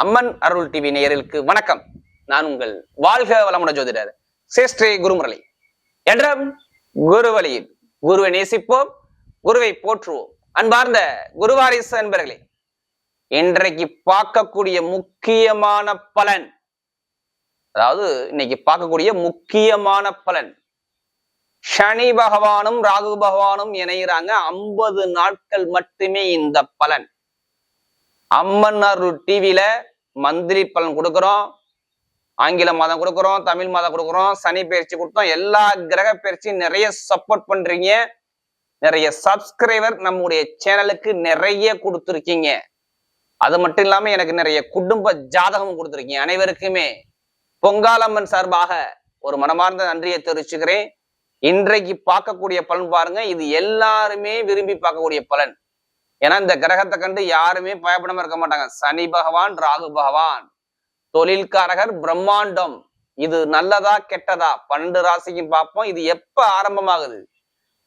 அம்மன் அருள் TV நேயர்களுக்கு வணக்கம். நான் உங்கள் வாழ்க வளமுட ஜோதிடர் சேஷ்டே குருமுரளி. என்றும் குருவழியில் குருவை நேசிப்போம் குருவை போற்றுவோம். அன்பார்ந்த குருவாரிசு அன்பர்களே இன்றைக்கு பார்க்கக்கூடிய முக்கியமான பலன் அதாவது இன்னைக்கு பார்க்கக்கூடிய முக்கியமான பலன் சனி பகவானும் ராகு பகவானும் இணைகிறாங்க ஐம்பது நாட்கள் மட்டுமே இந்த பலன். அம்மன்னார் டிவியில மந்திரி பலன் கொடுக்குறோம். ஆங்கில மாதம் கொடுக்குறோம் தமிழ் மாதம் கொடுக்குறோம் சனி பயிற்சி கொடுத்தோம். எல்லா கிரக பயிற்சியும் நிறைய சப்போர்ட் பண்றீங்க. நிறைய சப்ஸ்கிரைபர் நம்முடைய சேனலுக்கு நிறைய கொடுத்துருக்கீங்க. அது மட்டும் இல்லாம எனக்கு நிறைய குடும்ப ஜாதகம் கொடுத்துருக்கீங்க அனைவருக்குமே. பொங்காலம்மன் சார்பாக ஒரு மனமார்ந்த நன்றியை தெரிவிச்சுக்கிறேன். இன்றைக்கு பார்க்கக்கூடிய பலன் பாருங்க. இது எல்லாருமே விரும்பி பார்க்கக்கூடிய பலன். ஏன்னா இந்த கிரகத்தை கண்டு யாருமே பயப்படாம இருக்க மாட்டாங்க. சனி பகவான் ராகு பகவான். தொழில்காரகர் பிரம்மாண்டம். இது நல்லதா கெட்டதா? பன்னெண்டு ராசிக்கும் பார்ப்போம். இது எப்ப ஆரம்பமாகுது?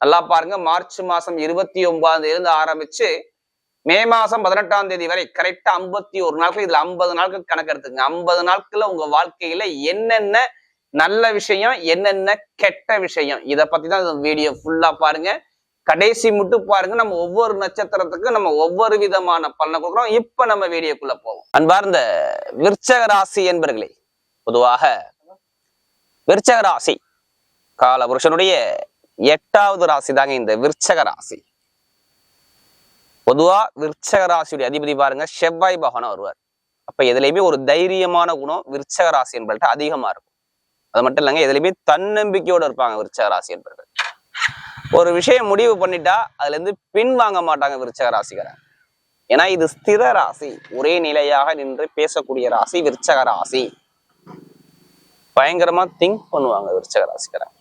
நல்லா பாருங்க. மார்ச் மாசம் இருபத்தி ஒன்பதாம் தேதி இருந்து ஆரம்பிச்சு மே மாசம் பதினெட்டாம் தேதி வரை கரெக்டா ஐம்பத்தி ஒரு நாட்கள். இதுல ஐம்பது நாட்கள் கணக்கு எடுத்துங்க ஐம்பது நாட்கள்ல உங்க வாழ்க்கையில என்னென்ன நல்ல விஷயம் என்னென்ன கெட்ட விஷயம்? இதை பத்தி தான் வீடியோ ஃபுல்லா பாருங்க. கடைசி மட்டும் பாருங்க நம்ம ஒவ்வொரு நட்சத்திரத்துக்கும் நம்ம ஒவ்வொரு விதமான பலனை கொடுக்குறோம். இப்ப நம்ம வீடியோக்குள்ள போவோம். அன்பார்ந்த விருச்சக ராசி என்பர்களே பொதுவாக விருச்சக ராசி கால புருஷனுடைய எட்டாவது ராசி தாங்க இந்த விருச்சக ராசி. பொதுவா விருச்சக ராசியுடைய அதிபதி பாருங்க செவ்வாய் பகவான் வருவார். அப்ப எதுலையுமே ஒரு தைரியமான குணம் விருச்சக ராசி என்பவர்கிட்ட அதிகமா இருக்கும். அது மட்டும் இல்லைங்க எதுலையுமே தன்னம்பிக்கையோட இருப்பாங்க விருச்சக ராசி என்பவர்கள். ஒரு விஷயம் முடிவு பண்ணிட்டா அதுல இருந்து பின் வாங்க மாட்டாங்க விருச்சக ராசிக்காரன் ஏன்னா இது ஸ்திர ராசி. ஒரே நிலையாக நின்று பேசக்கூடிய ராசி விருச்சக ராசி. பயங்கரமா திங்க் பண்ணுவாங்க விருச்சக ராசிக்காரன்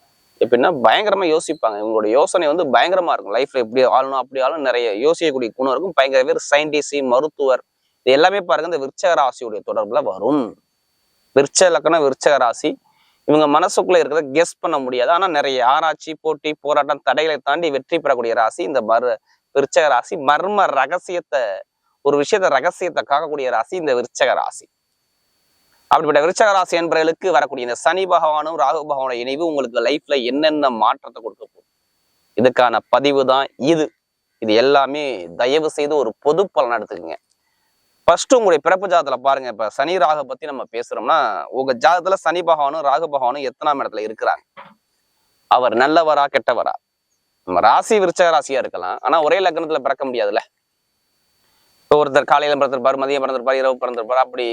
எப்படின்னா பயங்கரமா யோசிப்பாங்க. இவங்களோட யோசனை வந்து பயங்கரமா இருக்கும். லைஃப்ல எப்படி ஆளணும் அப்படி ஆளும் நிறைய யோசிக்கக்கூடிய குணம் இருக்கும். பயங்கர பேர் சயின்டிஸ்ட் மருத்துவர். இது எல்லாமே பாருங்க இந்த விருச்சக ராசியுடைய தொடர்புல வரும். விருச்ச லக்கணம் விருச்சக ராசி. இவங்க மனசுக்குள்ள இருக்கிறத கெஸ் பண்ண முடியாது. ஆனா நிறைய ஆராய்ச்சி போட்டி போராட்டம் தடைகளை தாண்டி வெற்றி பெறக்கூடிய ராசி இந்த மரு விருச்சக ராசி. மர்ம ரகசியத்தை ஒரு விஷயத்த ரகசியத்தை காக்கக்கூடிய ராசி இந்த விருச்சக ராசி. அப்படிப்பட்ட விருச்சக ராசி என்பவர்களுக்கு வரக்கூடிய இந்த சனி பகவானும் ராகு பகவானோட இணைவு உங்களுக்கு லைஃப்ல என்னென்ன மாற்றத்தை கொடுக்க போகுது? இதுக்கான பதிவு தான் இது. இது எல்லாமே தயவு செய்து ஒரு பொது பலன் எடுத்துக்கங்க. ஃபர்ஸ்ட் உங்களுடைய பிறப்பு ஜாதத்துல பாருங்க இப்ப சனி ராக பத்தி நம்ம பேசுறோம்னா உங்க ஜாதத்துல சனி பகவானும் ராகு பகவானும் எத்தனாம் இடத்துல இருக்கிறாங்க? அவர் நல்லவரா கெட்டவரா? நம்ம ராசி விருச்சக ராசியா இருக்கலாம் ஆனா ஒரே லக்னத்துல பிறக்க முடியாதுல்ல? இப்போ ஒருத்தர் காலையில பிறந்திருப்பாரு மதியம் பிறந்திருப்பாரு இரவு பிறந்திருப்பாரு அப்படி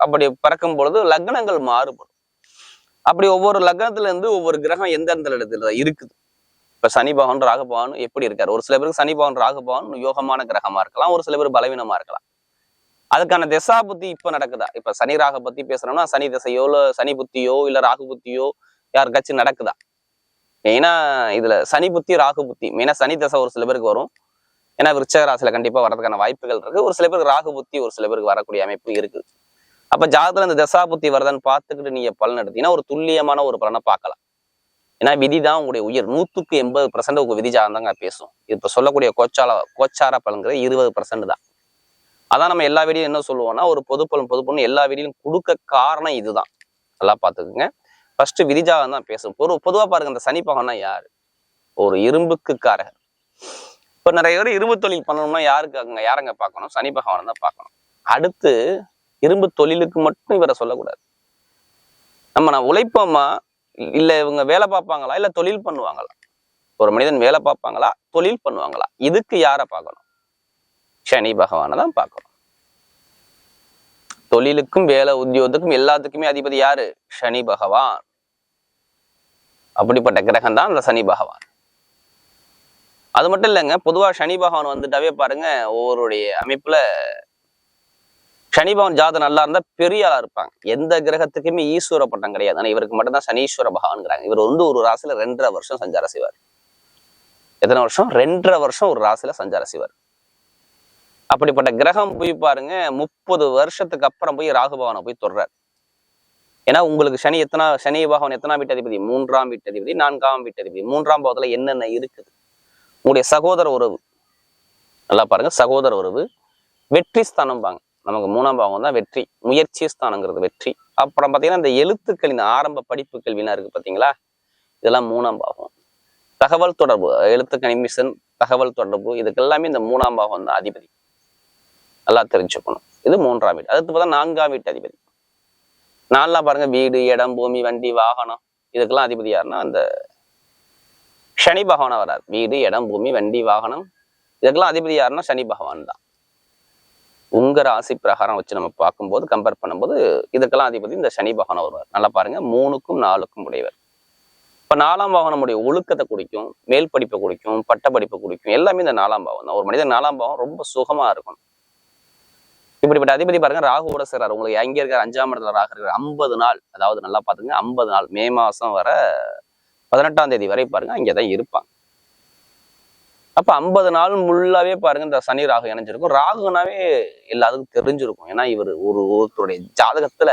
அப்படி பிறக்கும் பொழுது லக்னங்கள் மாறுபடும். அப்படி ஒவ்வொரு லக்னத்துல இருந்து ஒவ்வொரு கிரகம் எந்தெந்த இடத்துல இருக்குது? இப்ப சனி பகவான் ராகு பகவான் எப்படி இருக்காரு? ஒரு சில பேருக்கு சனி பகவான் ராகு பகவான் யோகமான கிரகமா இருக்கலாம் ஒரு சில பேர் பலவீனமா இருக்கலாம். அதுக்கான திசா புத்தி இப்ப நடக்குதா? இப்ப சனி ராக பத்தி பேசுறோம்னா சனி திசையோ இல்ல சனி புத்தியோ இல்ல ராகு புத்தியோ யாருக்காச்சும் நடக்குதா? மெயினா இதுல சனி புத்தி ராகு புத்தி. மெயினா சனி தசை ஒரு சில பேருக்கு வரும். ஏன்னா விருச்சக ராசியில கண்டிப்பா வரதுக்கான வாய்ப்புகள் இருக்கு. ஒரு சில பேருக்கு ராகு புத்தி ஒரு சில பேருக்கு வரக்கூடிய அமைப்பு இருக்கு. அப்ப ஜாதகத்துல இந்த தசா புத்தி வருதான்னு பார்த்துக்கிட்டு நீங்க பலன் எடுத்தீங்கன்னா ஒரு துல்லியமான ஒரு பலனை பார்க்கலாம். ஏன்னா விதி தான் உங்களுடைய உயிர். நூத்துக்கு எண்பது பர்சன்ட் உங்க விதி ஜாதகம் தாங்க பேசும். இப்ப சொல்லக்கூடிய கோச்சால கோச்சார பலன்கிறது இருபது பர்சன்ட் தான். அதான் நம்ம எல்லா வீடியும் என்ன சொல்லுவோம்னா ஒரு பொதுப்பலன் பலன் எல்லா வீடியும் கொடுக்க காரணம் இதுதான். நல்லா பார்த்துக்குங்க. ஃபர்ஸ்ட் விதிஜாகம் தான் பேசும். ஒரு பொதுவா பாருங்க இந்த சனி பகவான்னா யாரு? ஒரு இரும்புக்கு காரகர் இப்ப நிறைய பேர் இரும்பு தொழில் பண்ணணும்னா யாருக்கு அங்கே யாரங்க பார்க்கணும்? சனி பகவான் தான் பார்க்கணும். அடுத்து இரும்பு தொழிலுக்கு மட்டும் இவரை சொல்லக்கூடாது. நம்ம நான் உழைப்போமா? இல்ல இவங்க வேலை பார்ப்பாங்களா? இல்ல தொழில் பண்ணுவாங்களா? ஒரு மனிதன் வேலை பார்ப்பாங்களா? தொழில் பண்ணுவாங்களா? இதுக்கு யாரை பார்க்கணும்? சனி பகவானை தான் பார்க்கணும். தொழிலுக்கும் வேலை உத்தியோகத்துக்கும் எல்லாத்துக்குமே அதிபதி யாரு? சனி பகவான். அப்படிப்பட்ட கிரகம் தான் அந்த சனி பகவான். அது மட்டும் இல்லைங்க பொதுவா சனி பகவான் வந்துட்டாவே பாருங்க ஒவ்வொருடைய அமைப்புல சனி பகவான் ஜாதகம் நல்லா இருந்தா பெரிய ஆளா இருப்பாங்க. எந்த கிரகத்துக்குமே ஈஸ்வர பட்டம் கிடையாது. ஆனா இவருக்கு மட்டும்தான் சனீஸ்வர பகவான்ங்கிறாங்க. இவர் வந்து ஒரு ராசியில ரெண்டரை வருஷம் சஞ்சாரம் செய்வார். எத்தனை வருஷம்? ரெண்டரை வருஷம் ஒரு ராசியில சஞ்சாரம் செய்வார். அப்படிப்பட்ட கிரகம் போய் பாருங்க முப்பது வருஷத்துக்கு அப்புறம் போய் ராகுபவனை போய் தொடுறார். ஏன்னா உங்களுக்கு சனி எத்தனா சனி பகவான் எத்தனாம் வீட்டு அதிபதி? மூன்றாம் வீட்டு அதிபதி நான்காம் வீட்டு அதிபதி. மூன்றாம் பாவத்துல என்னென்ன இருக்குது? உங்களுடைய சகோதர உறவு. நல்லா பாருங்க சகோதர உறவு. வெற்றி ஸ்தானம்பாங்க. நமக்கு மூணாம் பாவம் தான் வெற்றி. முயற்சி ஸ்தானங்கிறது வெற்றி. அப்புறம் பார்த்தீங்கன்னா இந்த எழுத்துக்கள் இந்த ஆரம்ப படிப்பு கல்வினா இருக்கு பார்த்தீங்களா இதெல்லாம் மூணாம் பாவம். தகவல் தொடர்பு எழுத்து கனிமிஷன் தகவல் தொடர்பு இதுக்கெல்லாமே இந்த மூணாம் பாவம் தான் அதிபதி. நல்லா தெரிஞ்சுக்கணும். இது மூன்றாம் வீடு. அடுத்து பார்த்தா நான்காம் வீட்டு அதிபதி. நாலாம் பாருங்க வீடு இடம் பூமி வண்டி வாகனம். இதுக்கெல்லாம் அதிபதி யாருன்னா அந்த சனி பகவானா வராது வீடு இடம் பூமி வண்டி வாகனம். இதுக்கெல்லாம் அதிபதி யாருன்னா சனி பகவான் தான். உங்க ராசி பிரகாரம் வச்சு நம்ம பார்க்கும்போது கம்பேர் பண்ணும்போது இதுக்கெல்லாம் அதிபதி இந்த சனி பகவான் வருவார். நல்லா பாருங்க மூணுக்கும் நாலுக்கும் உடையவர். இப்ப நாலாம் பாவம் நம்முடைய ஒழுக்கத்தை குடிக்கும் மேல் படிப்பை குடிக்கும் பட்ட படிப்பை குடிக்கும் எல்லாமே இந்த நாலாம் பாவம் தான். ஒரு மனிதன் நாலாம் பாவம் ரொம்ப சுகமா இருக்கும் இப்படிப்பட்ட அதிபதி பாருங்க ராகுவோட சேர்றாரு. உங்களுக்கு எங்க இருக்காரு அஞ்சாம் இடத்துல ராகு இருக்கிற ஐம்பது நாள் அதாவது நல்லா பாத்துங்க ஐம்பது நாள் மே மாசம் வர பதினெட்டாம் தேதி வரை பாருங்க அங்கேதான் இருப்பாங்க. அப்ப ஐம்பது நாள் முல்லாவே பாருங்க இந்த சனி ராகு இணைஞ்சிருக்கும். ராகுனாவே எல்லாத்துக்கும் தெரிஞ்சிருக்கும். ஏன்னா இவர் ஒரு ஒருத்தருடைய ஜாதகத்துல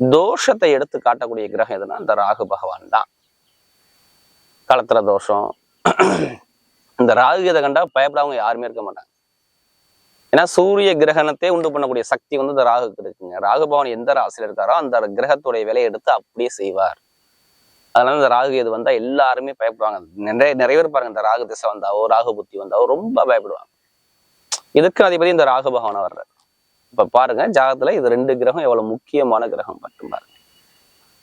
தோஷத்தை எடுத்து காட்டக்கூடிய கிரகம் எதுனா இந்த ராகு பகவான் தான். களத்திர தோஷம். இந்த ராகு இதை கண்டா பயப்படாம யாருமே இருக்க மாட்டாங்க. ஏன்னா சூரிய கிரகணத்தை உண்டு பண்ணக்கூடிய சக்தி வந்து இந்த ராகுக்கு இருக்குங்க. ராகுபவன் எந்த ராசியில் இருக்காரோ அந்த கிரகத்துடைய விலையை எடுத்து அப்படியே செய்வார். அதனால இந்த ராகு இது வந்தா எல்லாருமே பயப்படுவாங்க. நிறைய நிறைய பேர் பாருங்க இந்த ராகு திசை வந்தாவோ ராகு புத்தி வந்தாவோ ரொம்ப பயப்படுவாங்க. இதுக்கு அதிபதி இந்த ராகு பகவானா வர்றாரு. இப்ப பாருங்க ஜாகத்துல இது ரெண்டு கிரகம் எவ்வளவு முக்கியமான கிரகம் மட்டும் பாருங்க.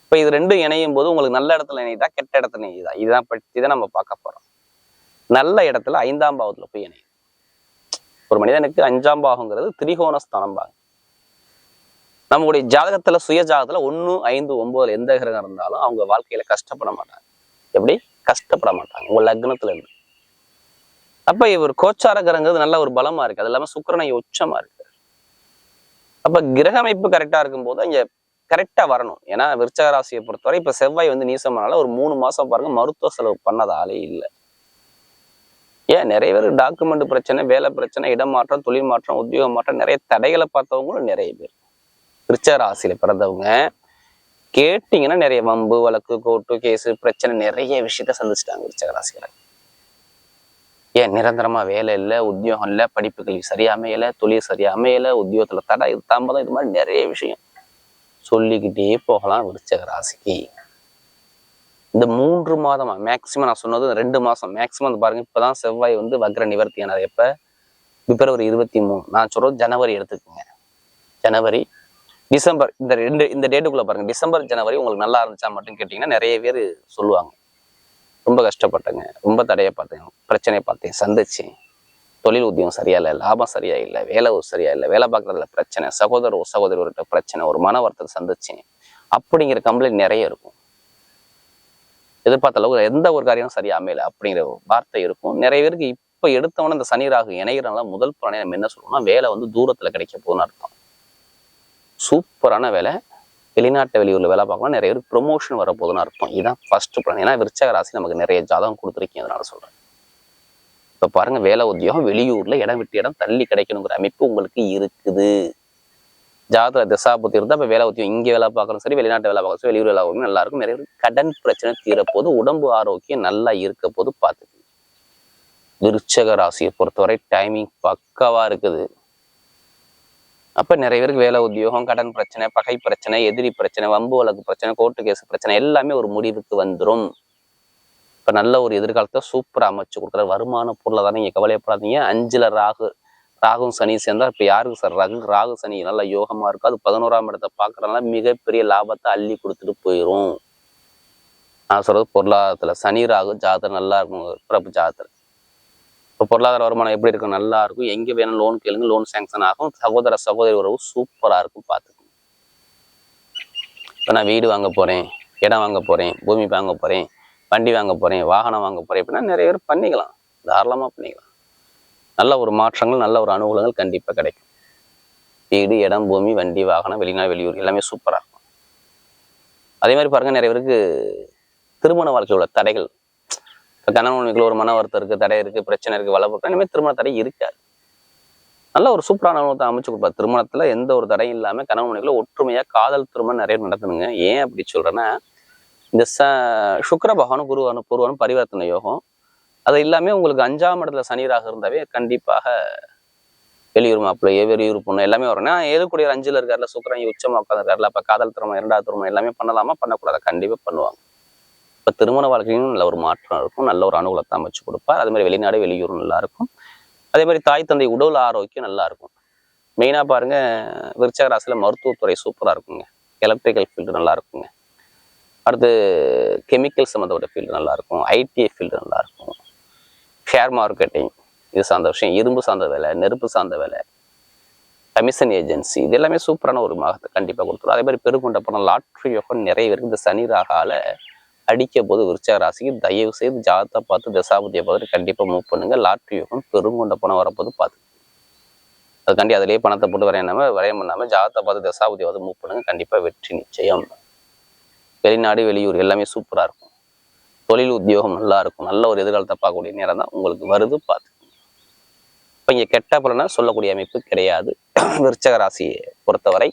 இப்ப இது ரெண்டும் இணையும் போது உங்களுக்கு நல்ல இடத்துல இணையுதா கெட்ட இடத்துல இணையுதா? இதுதான் பற்றி தான் நம்ம பார்க்க போறோம். நல்ல இடத்துல ஐந்தாம் பாவத்துல போய் இணையும் ஒரு மனிதனுக்கு அஞ்சாம் பாகங்கிறது திரிகோண ஸ்தானம்பாங்க நம்முடைய ஜாதகத்துல சுய ஜாதகத்துல ஒண்ணு ஐந்து ஒன்பதுல எந்த கிரகம் இருந்தாலும் அவங்க வாழ்க்கையில கஷ்டப்பட மாட்டாங்க. எப்படி? கஷ்டப்பட மாட்டாங்க. உங்க லக்னத்துல இருந்து. அப்ப இவர் கோச்சார கிரகங்கிறது நல்ல ஒரு பலமா இருக்கு. அது இல்லாம சுக்கரனை உச்சமா இருக்கு அப்ப கிரக அமைப்பு கரெக்டா இருக்கும்போது இங்க கரெக்டா வரணும். ஏன்னா விருச்சக ராசியை பொறுத்தவரை இப்ப செவ்வாய் வந்து நீசமானால ஒரு மூணு மாசம் பாருங்க மருத்துவ செலவு பண்ணதாலே இல்லை. ஏன் நிறைய பேர் டாக்குமெண்ட் பிரச்சனை வேலை பிரச்சனை இடம் மாற்றம் தொழில் மாற்றம் உத்தியோக மாற்றம் நிறைய தடைகளை பார்த்தவங்களும் நிறைய பேர். விருச்சக ராசியில் பிறந்தவங்க கேட்டீங்கன்னா நிறைய வம்பு வழக்கு கோர்ட்டு கேஸு பிரச்சனை நிறைய விஷயத்த சந்திச்சிட்டாங்க விருச்சக ராசிகளை ஏன் நிரந்தரமா வேலை இல்லை உத்தியோகம் இல்லை படிப்பு கல்வி சரியா அமையல தொழில் சரியா அமையல உத்தியோகத்துல தடை இது தாமதம் இது மாதிரி நிறைய விஷயம் சொல்லிக்கிட்டே போகலாம் விருச்சக ராசிக்கு. இந்த மூன்று மாதமா மேக்சிமம் நான் சொன்னது ரெண்டு மாசம் மேக்சிமம் வந்து பாருங்க இப்பதான் செவ்வாய் வந்து வக்ர நிவர்த்தி ஆனது. எப்ப? பிப்ரவரி இருபத்தி மூணு. நான் சொல்றது ஜனவரி எடுத்துக்கோங்க. ஜனவரி டிசம்பர் இந்த ரெண்டு இந்த டேட்டுக்குள்ள பாருங்க. டிசம்பர் ஜனவரி உங்களுக்கு நல்லா இருந்துச்சா மட்டும் கேட்டீங்கன்னா நிறைய பேர் சொல்லுவாங்க. ரொம்ப கஷ்டப்பட்டேங்க. ரொம்ப தடையை பார்த்தேன். பிரச்சனையை பார்த்தேன். சந்திச்சேன் தொழில் உத்தியம் சரியா இல்லை லாபம் சரியா இல்லை வேலை ஒரு சரியா இல்லை வேலை பார்க்குறதுல பிரச்சனை சகோதர சகோதரர்கிட்ட பிரச்சனை ஒரு மன வருத்தத்தை சந்திச்சேன். அப்படிங்கிற கம்ப்ளைண்ட் நிறைய இருக்கும். எதிர்பார்த்த அளவுக்கு எந்த ஒரு காரியமும் சரியா அமையல அப்படிங்கிற ஒரு வார்த்தை இருக்கும். நிறைய பேருக்கு இப்ப எடுத்தவொடனே இந்த சனி ராகு இணைகிறனால முதல் பலனை நம்ம என்ன சொல்லுவோம்னா வேலை வந்து தூரத்துல கிடைக்க போகுதுன்னு அர்த்தம். சூப்பரான வேலை. வெளிநாட்டு வெளியூர்ல வேலை பார்க்கலாம் நிறைய பேர் ப்ரொமோஷன் வரப்போகுதுன்னு அர்த்தம். இதுதான் ஃபர்ஸ்ட் பலன். ஏன்னா விருச்சக ராசி நமக்கு நிறைய ஜாதகம் கொடுத்துருக்கீங்க அதனால சொல்றேன். இப்ப பாருங்க வேலை உத்தியோகம் வெளியூர்ல இடம் விட்டு இடம் தள்ளி கிடைக்கணுங்கிற அமைப்பு உங்களுக்கு இருக்குது. ஜாதக திசாபுத்தி இருந்தால் இப்போ வேலை உத்தியம் இங்கே வேலை பார்க்கறோம் சரி வெளிநாட்டு வேலை பார்க்குறோம் சரி வெளியூர் வேலை பார்க்கணும் நல்லா இருக்கும் நிறைய கடன் பிரச்சனை தீரப்போது உடம்பு ஆரோக்கியம் நல்லா இருக்க போது பார்த்துக்கணும். விருச்சக ராசியை பொறுத்தவரை டைமிங் பக்காவா இருக்குது. அப்ப நிறைய பேருக்கு வேலை உத்தியோகம் கடன் பிரச்சனை பகை பிரச்சனை எதிரி பிரச்சனை வம்பு வழக்கு பிரச்சனை கோர்ட்டு கேஸ் பிரச்சனை எல்லாமே ஒரு முடிவுக்கு வந்துடும் இப்ப நல்ல ஒரு எதிர்காலத்தை சூப்பரா அமைச்சு கொடுக்குற வருமான பொருளாதார நீங்க கவலையப்படாதீங்க. அஞ்சுல ராகு ராகும் சனி சேர்ந்தா இப்ப யாருக்கு சார் ராகு ராகு சனி நல்ல யோகமா இருக்கும் அது பதினோராம் இடத்தை பாக்குறதுனால மிகப்பெரிய லாபத்தை அள்ளி கொடுத்துட்டு போயிடும் நான் சொல்றது பொருளாதாரத்துல. சனி ராகு ஜாதகம் நல்லா இருக்கும். பிறப்பு ஜாதகத்துல. இப்போ பொருளாதார வருமானம் எப்படி இருக்கும் நல்லா இருக்கும். எங்கே வேணும் லோன் கேளுங்க. லோன் சேங்ஷன் ஆகும். சகோதர சகோதரி உறவு சூப்பரா இருக்கும் பார்த்துக்கோங்க. இப்போ நான் வீடு வாங்க போறேன். இடம் வாங்க போறேன். பூமி வாங்க போறேன். வண்டி வாங்க போறேன். வாகனம் வாங்க போறேன். அப்படின்னா நிறைய பேர் பண்ணிக்கலாம். தாராளமாக பண்ணிக்கலாம். நல்ல ஒரு மாற்றங்கள் நல்ல ஒரு அனுகூலங்கள் கண்டிப்பா கிடைக்கும். வீடு இடம் பூமி வண்டி வாகனம் வெளிநாடு வெளியூர் எல்லாமே சூப்பரா இருக்கும். அதே மாதிரி பாருங்க நிறைய பேருக்கு திருமண வாழ்க்கையில் உள்ள தடைகள். இப்போ கணவன் மனைவிக்குள்ள ஒரு மன வருத்தம் இருக்கு தடை இருக்கு பிரச்சனை இருக்கு வளர்ப்பு இனிமேல் திருமண தடை இருக்காது. நல்ல ஒரு சூப்பரான அனுபவத்தை அமைச்சு கொடுப்பார். திருமணத்துல எந்த ஒரு தடையும் இல்லாமல் கணவன் மனைவிக்குள்ள ஒற்றுமையா காதல் திருமணம் நிறைய நடத்தணுங்க. ஏன் அப்படி சொல்றேன்னா இந்த ச சுக்கர பகவானும் குருவானும் பூர்வானும் பரிவர்த்தனை யோகம் அது எல்லாமே உங்களுக்கு அஞ்சாம் இடத்துல சனிராக இருந்தாவே கண்டிப்பாக வெளியூர் மாப்பிள்ளையே வெளியூர் பொண்ணு எல்லாமே வரும். ஏன்னா ஏழுக்கூடிய அஞ்சில் இருக்காருல சுக்கரன் உச்சமாக உட்காந்துருக்காருல அப்போ காதல் திருமணம் இரண்டாவது திருமணம் எல்லாமே பண்ணலாமா? பண்ணக்கூடாது. கண்டிப்பாக பண்ணுவாங்க. இப்போ திருமண வாழ்க்கையும் நல்ல ஒரு மாற்றம் இருக்கும். நல்ல ஒரு அனுகூலத்தை அமைச்சு கொடுப்பார். அதே மாதிரி வெளிநாடு வெளியூர் நல்லா இருக்கும். அதே மாதிரி தாய் தந்தை உடல் ஆரோக்கியம் நல்லா இருக்கும். மெயினாக பாருங்க விருச்சக மருத்துவத்துறை சூப்பராக இருக்குங்க. எலக்ட்ரிக்கல் ஃபீல்டு நல்லா இருக்குங்க. அடுத்து கெமிக்கல் சம்மந்தப்பட்ட ஃபீல்டு நல்லா இருக்கும். ஐடிஐ ஃபீல்டு நல்லா இருக்கும். ஷேர் மார்க்கெட்டிங் இது சார்ந்த விஷயம். இரும்பு சார்ந்த வேலை நெருப்பு சார்ந்த வேலை கமிஷன் ஏஜென்சி இது எல்லாமே சூப்பரான ஒரு மாதத்தை கண்டிப்பாக கொடுத்துரும். அதே மாதிரி பெருங்கொண்ட பணம் லாட்ரி யோகம் நிறைய பேருக்கு இந்த சனி ராகால அடிக்க போது விருச்சக ராசிக்கு தயவு செய்து ஜாதத்தை பார்த்து தசாபதியை பார்த்துட்டு கண்டிப்பாக மூவ் பண்ணுங்க. லாட்ரி யோகம் பெருங்கொண்ட பணம் வரப்போது பார்த்து. அதுக்காண்டி அதிலேயே பணத்தை போட்டு வரையணாமல் வரையம் பண்ணாமல் ஜாதத்தை பார்த்து தசாபதியை பார்த்து மூவ் பண்ணுங்கள் கண்டிப்பாக வெற்றி நிச்சயம். வெளிநாடு வெளியூர் எல்லாமே சூப்பராக இருக்கும். தொழில் உத்தியோகம் நல்லா இருக்கும். நல்ல ஒரு எதிர்காலத்தை பார்க்கக்கூடிய நேரம் தான் உங்களுக்கு வருது பார்த்து. இப்போ இங்கே கெட்ட பலனை சொல்லக்கூடிய அமைப்பு கிடையாது. விருச்சக ராசியை பொறுத்தவரை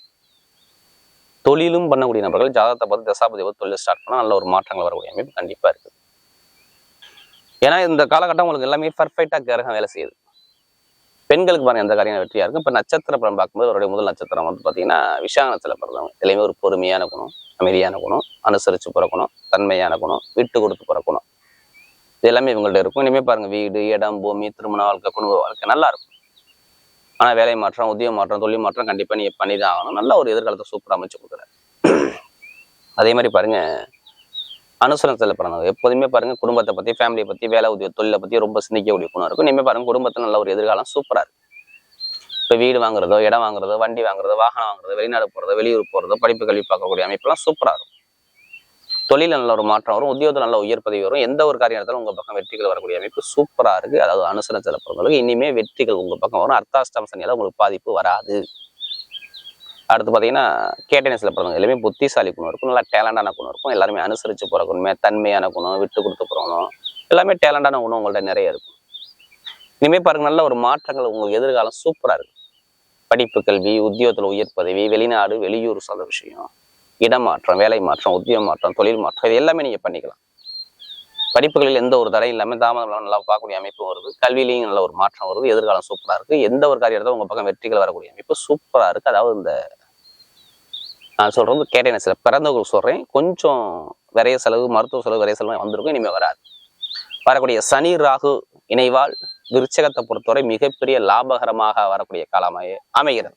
தொழிலும் பண்ணக்கூடிய நபர்கள் ஜாதகத்தை பார்த்து தசாபதி பார்த்து தொழில் ஸ்டார்ட் பண்ணால் நல்ல ஒரு மாற்றங்கள் வரக்கூடிய அமைப்பு கண்டிப்பாக இருக்குது. ஏன்னா இந்த காலகட்டம் உங்களுக்கு எல்லாமே பர்ஃபெக்டாக கிரகம் வேலை செய்யுது. பெண்களுக்கு பாருங்க எந்த காரியம் வெற்றியா இருக்கும். இப்போ நட்சத்திர படம் பார்க்கும்போது அவருடைய முதல் நட்சத்திரம் வந்து பார்த்தீங்கன்னா விஷாகனத்தில் பிறந்தவங்க. எல்லாமே ஒரு பொறுமையான குணம் அமைதியான குணம் அனுசரித்து பிறக்கணும் தன்மையான குணம் விட்டு கொடுத்து பிறக்கணும் இது எல்லாமே இவங்கள்ட்ட இருக்கும். இனிமேல் பாருங்க வீடு இடம் பூமி திருமண வாழ்க்கை குடும்ப வாழ்க்கை நல்லா இருக்கும். ஆனால் வேலை மாற்றம் உத்தியோக மாற்றம் தொழில் மாற்றம் கண்டிப்பாக நீங்கள் பண்ணி தான் ஆகணும். நல்ல ஒரு எதிர்காலத்தை சூப்பராக அமைச்சு கொடுக்குறாரு. அதே மாதிரி பாருங்க அனுசரணத்தில் பிறந்தவங்க எப்போதுமே பாருங்க குடும்பத்தை பற்றி ஃபேமிலியை பற்றி வேலை உதவி தொழிலை பற்றி ரொம்ப சிந்திக்கக்கூடிய குணம் இருக்கும். இனிமேல் பாருங்க குடும்பத்தில் நல்ல ஒரு எதிர்காலம் சூப்பராக இருக்கு. இப்போ வீடு வாங்குறதோ இடம் வாங்குறதோ வண்டி வாங்குறதோ வாகனம் வாங்குறதோ வெளிநாடு போகிறதோ வெளியூர் போகிறதோ படிப்பு கல்வி பார்க்கக்கூடிய அமைப்பெல்லாம் சூப்பராக இருக்கும். தொழிலில் நல்ல ஒரு மாற்றம் வரும் உத்தியோகத்தில் நல்ல உயர் பதவி வரும். எந்த ஒரு காரியம் உங்கள் பக்கம் வெற்றிகள் வரக்கூடிய அமைப்பு சூப்பராக இருக்குது அதாவது அனுசரணத்தில் பிறந்தவங்களுக்கு இனிமே வெற்றிகள் உங்கள் பக்கம் வரும். அர்த்தாஷ்டம் சனியால் உங்களுக்கு பாதிப்பு வராது. அடுத்து பார்த்தீங்கன்னா கேட்டனஸில் பிறந்தவங்க எல்லாமே புத்திசாலி குணம் இருக்கும். நல்லா டேலண்டான குணம் இருக்கும். எல்லாருமே அனுசரித்து போகிற குணமே தன்மையான குணம் விட்டு கொடுத்து போகணும் எல்லாமே டேலண்டான குணம் உங்கள்ட்ட நிறைய இருக்கும். இனிமேல் பாருங்க நல்ல ஒரு மாற்றங்கள் உங்களுக்கு எதிர்காலம் சூப்பராக இருக்கு படிப்பு கல்வி உத்தியோகத்தில் உயர் பதவி வெளிநாடு வெளியூர் சார்ந்த விஷயம். இடமாற்றம் வேலை மாற்றம் உத்தியோக மாற்றம் தொழில் மாற்றம் இது எல்லாமே நீங்கள் பண்ணிக்கலாம். படிப்புகளில் எந்த ஒரு தடை இல்லாமல் தாமதம் இல்லாமல் நல்லா பார்க்கக்கூடிய அமைப்பு வருது. கல்வியிலையும் நல்ல ஒரு மாற்றம் வருது. எதிர்காலம் சூப்பராக இருக்குது எந்த ஒரு காரியத்தை உங்கள் பக்கம் வெற்றிகள் வரக்கூடிய அமைப்பு சூப்பராக இருக்குது அதாவது இந்த நான் சொல்கிறது கேட்டேன் சில பிறந்தவங்களுக்கு சொல்கிறேன் கொஞ்சம் விரைய செலவு மருத்துவ செலவு விரைய செலவு வந்திருக்கும் இனிமேல் வராது. வரக்கூடிய சனி ராகு இணைவால் விருச்சகத்தை பொறுத்தவரை மிகப்பெரிய லாபகரமாக வரக்கூடிய காலமாக அமைகிறது.